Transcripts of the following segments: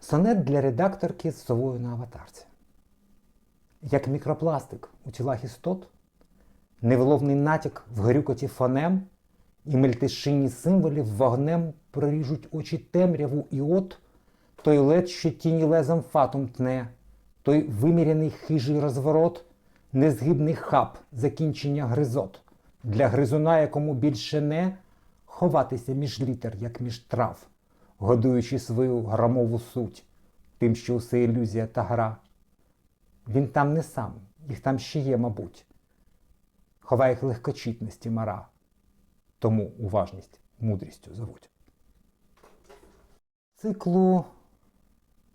Сонет для редакторки з совою на аватарці. Як мікропластик у тілах істот, невиловний натяк в грюкоті фонем і мельтешині символів вогнем проріжуть очі темряву і от той лед, що тіні лезом фатум тне, той виміряний хижий розворот, незгибний хаб закінчення гризот, для гризуна, якому більше не ховатися між літер, як між трав, годуючи свою грамову суть, тим, що усе ілюзія та гра. Він там не сам, їх там ще є, мабуть. Ховає їх легкочітності мара. Тому уважність мудрістю зовуть. Циклу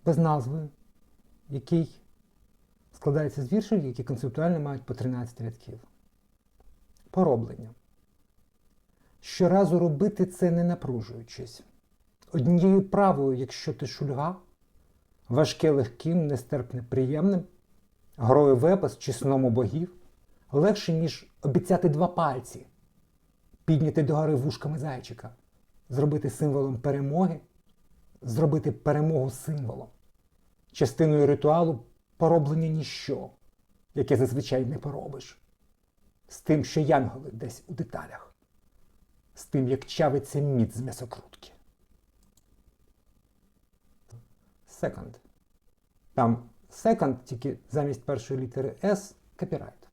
без назви, який складається з віршів, які концептуально мають по 13 рядків. Пороблення. Щоразу робити це не напружуючись. Однією правою, якщо ти шульга, важке легким, нестерпне приємним, грою вепас чи богів, легше, ніж обіцяти два пальці, підняти догори вушками зайчика, зробити символом перемоги, зробити перемогу символом, частиною ритуалу пороблення ніщо, яке зазвичай не поробиш, з тим, що янголи десь у деталях, з тим, як чавиться мід з м'ясокрутки. Second. Там second, тільки замість першої літери S копірайт.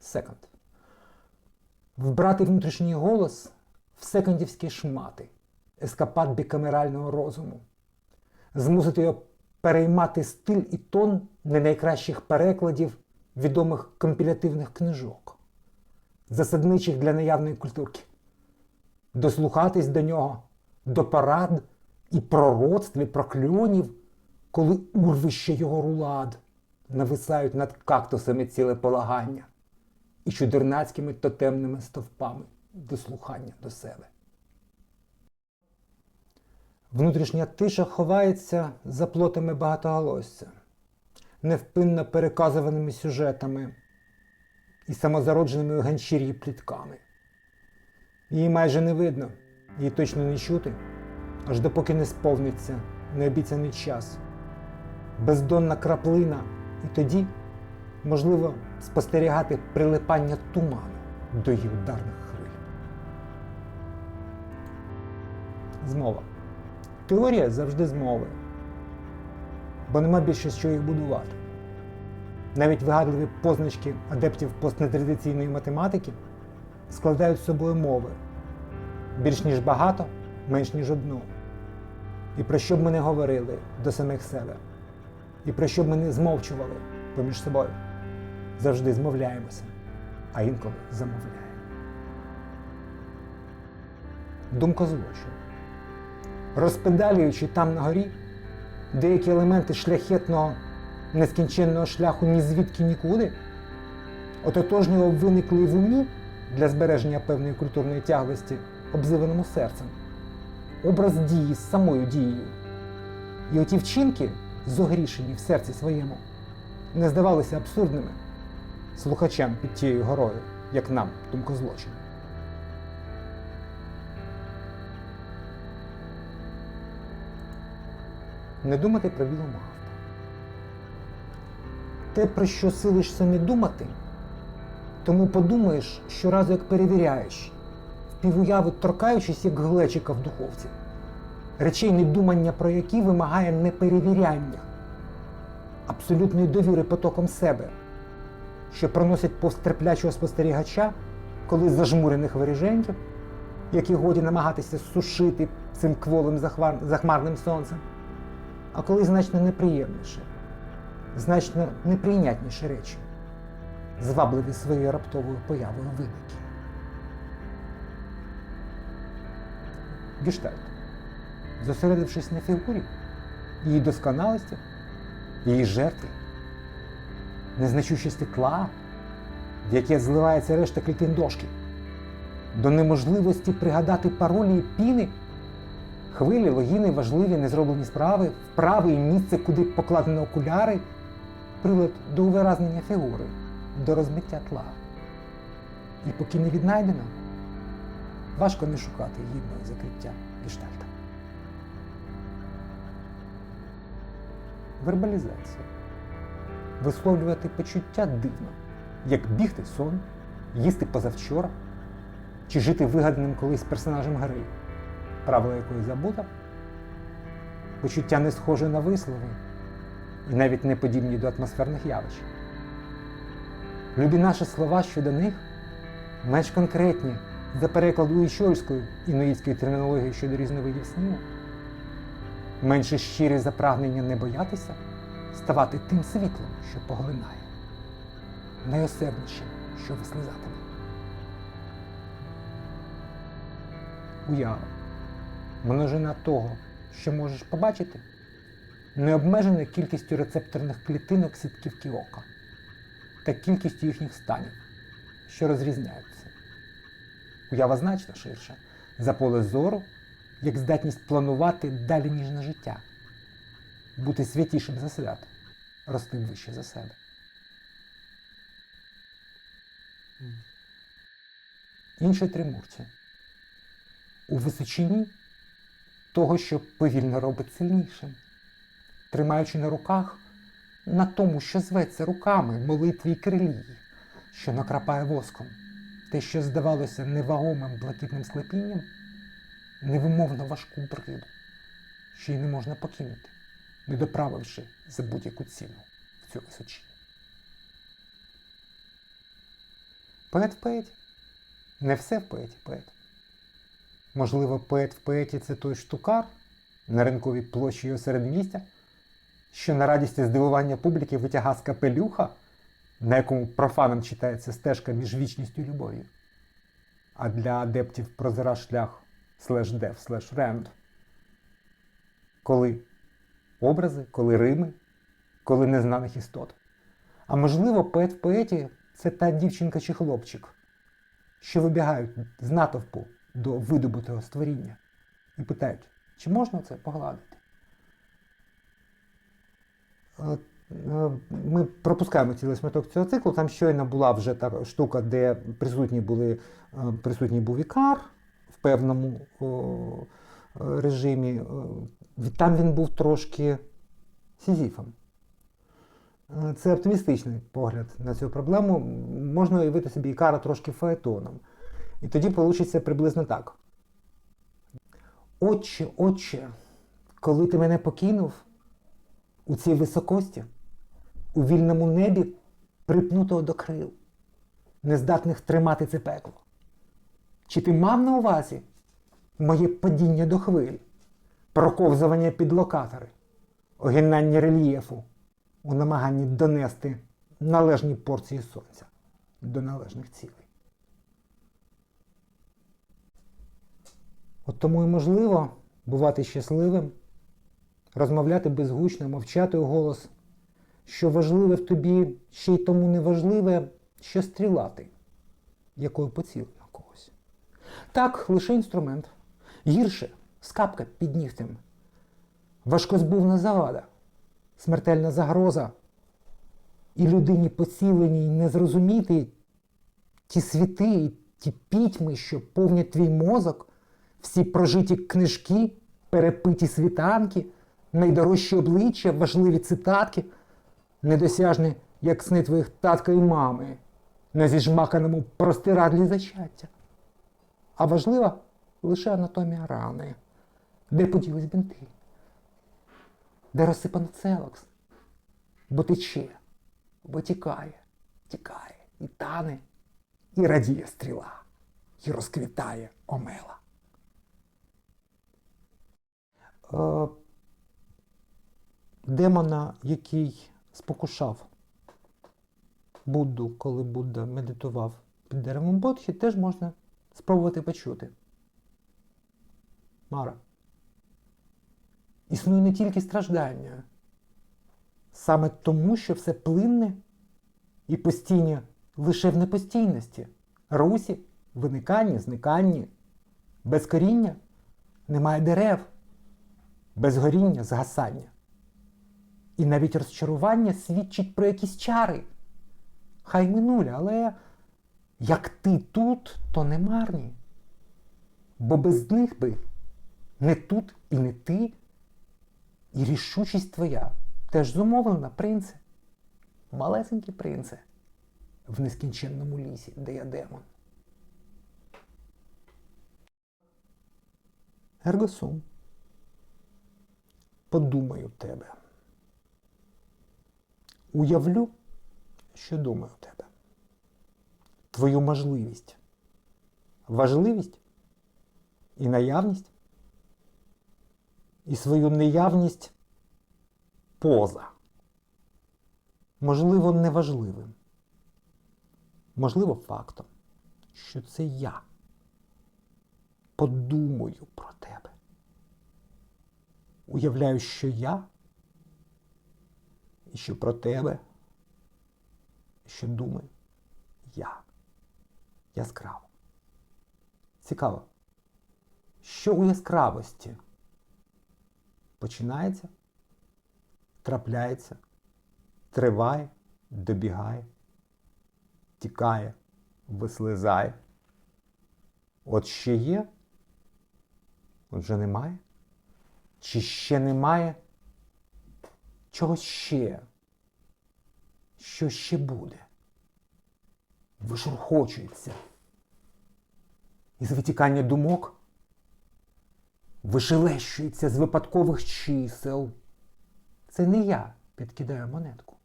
Second. Вбрати внутрішній голос в секондівські шмати, ескапад бікамерального розуму, змусити його переймати стиль і тон не найкращих перекладів відомих компілятивних книжок, засадничих для наявної культурки, дослухатись до нього, до парад і пророцтв, і прокльонів, коли урвища його рулад нависають над кактусами ціле полагання і чудернацькими тотемними стовпами дослухання до себе. Внутрішня тиша ховається за плотами багатоголосся, невпинно переказуваними сюжетами і самозародженими ганчір'ї плітками. Її майже не видно, її точно не чути, аж допоки не сповниться необіцяний час, бездонна краплина, і тоді можливо спостерігати прилипання туману до її ударних хвиль. Змова. Теорія завжди змови, бо нема більше що їх будувати. Навіть вигадливі позначки адептів постнетрадиційної математики складають з собою мови більш ніж багато, менш ніж одну. І про що б ми не говорили до самих себе, і про що б ми не змовчували поміж собою, завжди змовляємося, а інколи замовляємо. Думка злочин. Розпедалюючи там на горі деякі елементи шляхетного нескінченного шляху ні звідки нікуди, ототожнього виникли в умі для збереження певної культурної тяглості, обзиваному серцем, образ дії з самою дією. І оті вчинки, зогрішені в серці своєму, не здавалися абсурдними слухачам під тією горою, як нам, думкозлочину. Не думати про вілу мавпу. Те, про що силишся не думати, тому подумаєш щоразу, як перевіряєш, впівуяви торкаючись, як глечика в духовці, речей недумання про які вимагає неперевіряння, абсолютної довіри потоком себе, що проносять повз спостерігача, коли зажмурених виріженьків, які годі намагатися сушити цим кволим захмарним сонцем, а коли значно неприємніше, значно неприйнятніші речі, звабливі своєю раптовою появою виники. Гештальт. Зосередившись на фігурі, її досконалості, її жертві, незначущості тла, в яке зливається решта клітин дошки, до неможливості пригадати паролі і піни, хвилі, логіни, важливі, незроблені справи, вправи і місце, куди покладено окуляри, прилад до увиразнення фігури, до розмиття тла. І поки не віднайдено, важко не шукати гідного закриття гештальта. Вербалізація. Висловлювати почуття дивно, як бігти сон, їсти позавчора, чи жити вигаданим колись персонажем гри, правила якої забута. Почуття не схоже на вислови і навіть не подібні до атмосферних явищ. Любі наші слова щодо них менш конкретні за перекладу Іщольської інуїтської термінології щодо різновидів снів, менше щирі за прагнення не боятися, ставати тим світлом, що поглинає, найосерднішим, що вислизатиме. Уява. Множина того, що можеш побачити, не обмежена кількістю рецепторних клітинок сітківки ока та кількістю їхніх станів, що розрізняються. Уява значно ширша за поле зору, як здатність планувати далі, ніж на життя, бути святішим за свят, рости вище за себе. Інші тримурці. У височині того, що повільно робить сильнішим, тримаючи на руках на тому, що зветься руками молитві й крилії, що накрапає воском, те, що здавалося невагомим блакитним склепінням, невимовно важку бриду, що й не можна покинути, не доправивши за будь-яку ціну в цю височину. Поет в поеті. Не все в поеті поет. Можливо, поет в поеті це той штукар на ринковій площі його середмістя, що на радість здивування публіки витяга з капелюха, на якому профанам читається стежка між вічністю і любов'ю. А для адептів прозира шлях слеш дев, слеш ренд. Коли образи, коли рими, коли незнаних істот. А можливо, поет в поеті це та дівчинка чи хлопчик, що вибігають з натовпу до видобутого створіння і питають, чи можна це погладити? Е, Ми пропускаємо цілий шматок цього циклу. Там щойно була вже та штука, де присутні були, е, присутній був ікар певному режимі. Е, Там він був трошки сізіфом. Е, Це оптимістичний погляд на цю проблему. Можна уявити собі ікара трошки фаетоном. І тоді вийде приблизно так. Отче, отче, коли ти мене покинув у цій високості, у вільному небі, припнутого до крил, нездатних тримати це пекло. Чи ти мав на увазі моє падіння до хвиль, проковзування під локатори, огинання рельєфу у намаганні донести належні порції сонця до належних цілей? От тому і можливо бувати щасливим, розмовляти безгучно, мовчати у голос, що важливе в тобі ще й тому не важливе, що стрілати, якою поцілив. Так, лише інструмент. Гірше скапка під нігтем. Важкозбувна завада, смертельна загроза. І людині поціленій не зрозуміти ті світи, і ті пітьми, що повнять твій мозок всі прожиті книжки, перепиті світанки, найдорожчі обличчя, важливі цитатки, недосяжні, як сни твоїх татка і мами, на зіжмаканому простирадлі зачаття. А важлива лише анатомія рани, де поділись бинти, де розсипано целокс, бо тече, витікає, тікає, тікає і тане, і радіє стріла, і розквітає омела. Е, демона, який спокушав Будду, коли Будда медитував під деревом Бодхі, теж можна спробувати почути. Мара. Існує не тільки страждання, саме тому, що все плинне і постійне лише в непостійності, русі, виниканні, зниканні, без коріння немає дерев без горіння згасання. І навіть розчарування свідчить про якісь чари. Хай минулі, але як ти тут, то не марні. Бо без них би не тут і не ти, і рішучість твоя Теж зумовлена, принце. Малесенький принце. В нескінченному лісі, де я демон. Ергосум. Подумаю тебе. Уявлю, що думаю тебе. Твою можливість. Важливість і наявність. І свою неявність поза. Можливо, неважливим. Можливо, фактом, що це я подумаю про тебе. Уявляю, що я і що про тебе, що думаю я. Яскраво. Цікаво. Що у яскравості починається, трапляється, триває, добігає, тікає, вислизає. От ще є, от вже немає. Чи ще немає чогось ще? Що ще буде? Вишурхочується. Із витікання думок вишелещується з випадкових чисел. Це не я підкидаю монетку.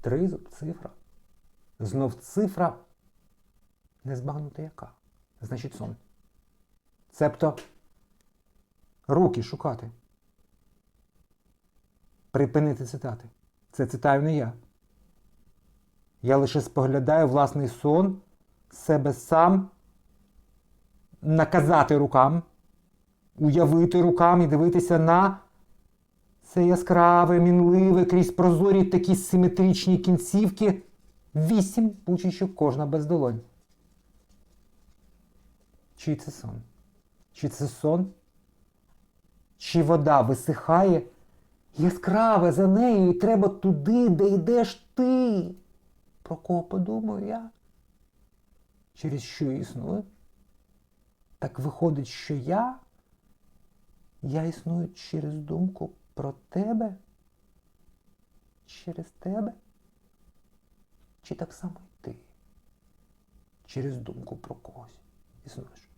Тризуб, цифра. Знов цифра не збагнути яка. Значить сон. Цебто руки шукати. Припинити цитати. Це цитаю не я. Я лише споглядаю власний сон, себе сам наказати рукам, уявити рукам і дивитися на це яскраве, мінливе, крізь прозорі такі симетричні кінцівки, вісім пучечок кожна без долонь. Чий це сон? Чи це сон? Чи вода висихає яскраве за нею, і треба туди, де йдеш ти? Про кого подумаю я? Через що існую? Так виходить, що я? Я існую через думку про тебе? Через тебе? Чи так само й ти? Через думку про когось існуєш?